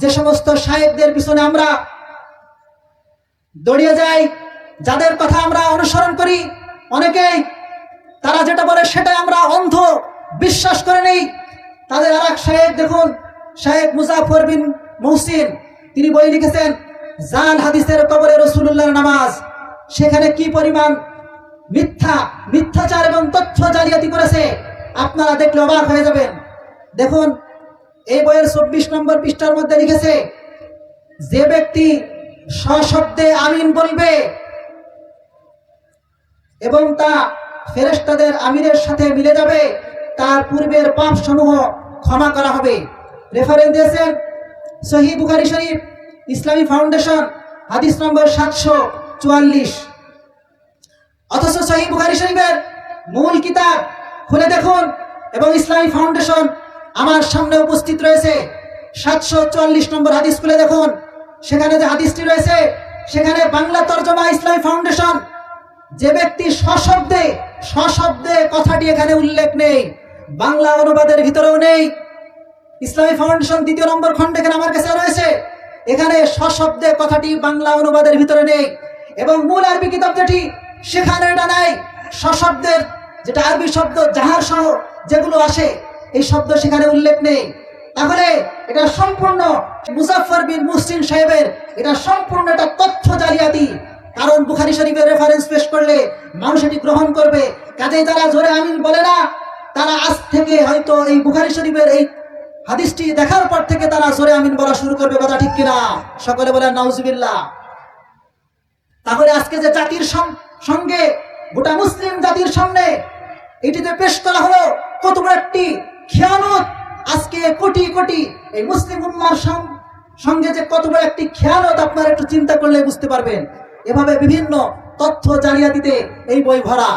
যে সমস্ত সাহেবদের পিছনে আমরা দড়িয়ে যাই, যাদের কথা আমরা অনুসরণ করি, অনেকেই তারা যেটা বলে সেটা আমরা অন্ধ বিশ্বাস করে নেই। তাদের আর এক শায়েক দেখুন সাহেব মুজাফর বিন মহসিন। তিনি বই লিখেছেন, জাল হাদিসের কবরে রসুল্লাহর নামাজ। সেখানে কি পরিমাণ মিথ্যা, মিথ্যাচার এবং তথ্য জালিয়াতি করেছে, আপনারা দেখলে অবাক হয়ে যাবেন। দেখুন এই বইয়ের চব্বিশ নম্বর পৃষ্ঠার মধ্যে লিখেছে, যে ব্যক্তি সশব্দে আমিন বলবে এবং তা ফেরেস্তাদের আমিরের সাথে মিলে যাবে, তার পূর্বের পাপ সমূহ ক্ষমা করা হবে। রেফারেন্স দিয়েছেন সহি বুখারি শরীফ, ইসলামী ফাউন্ডেশন, হাদিস নম্বর সাতশো চুয়াল্লিশ। অথচ সহি বুখারি শরীফের মূল কিতাব খুলে দেখুন এবং ইসলামী ফাউন্ডেশন আমার সামনে উপস্থিত রয়েছে সাতশো চুয়াল্লিশ নম্বর হাদিস খুলে দেখুন। সেখানে যে হাদিসটি রয়েছে, সেখানে বাংলা তর্জমা ইসলামী ফাউন্ডেশন, যে ব্যক্তি সশব্দে সশব্দে কথাটি এখানে উল্লেখ নেই, বাংলা অনুবাদের ভিতরেও নেই। ইসলামী ফাউন্ডেশন দ্বিতীয় নম্বর খণ্ড এখানে আমার কাছে রয়েছে, এখানে সশব্দে কথাটি বাংলা অনুবাদের ভিতরে নেই এবং মূল আরবি কিতাব যেটি, সেখানে এটা নাই। সশব্দের যেটা আরবি শব্দ, জাহার সহ যেগুলো আসে এই শব্দ সেখানে উল্লেখ নেই। তাহলে এটা সম্পূর্ণ মুজাফর বিন মুসলিম সাহেবের, এটা সম্পূর্ণ একটা তথ্য জালিয়াতি। কারণ বুখারি শরীফের রেফারেন্স পেশ করলে মানুষ এটি গ্রহণ করবে। কাজেই তারা জোরে আমিন বলে না, তারা আজ থেকে হয়তো এই বুখারি শরীফের এই হাদিসটি দেখার পর থেকে তারা জোরে আমিন বলা শুরু করবে, কথা ঠিক কিনা? সকলে বলে নাউজুবিল্লাহ। তাহলে আজকে যে জাতির সঙ্গে গোটা মুসলিম জাতির সামনে এটিতে পেশ করা হলো কত বড় একটি খেয়ানত। আজকে কোটি কোটি এই মুসলিম উম্মার সঙ্গে যে কত বড় একটি খেয়ালত আপনারা একটু চিন্তা করলে বুঝতে পারবেন। এভাবে বিভিন্ন তথ্য জালিয়াতিতে এই বই ভরা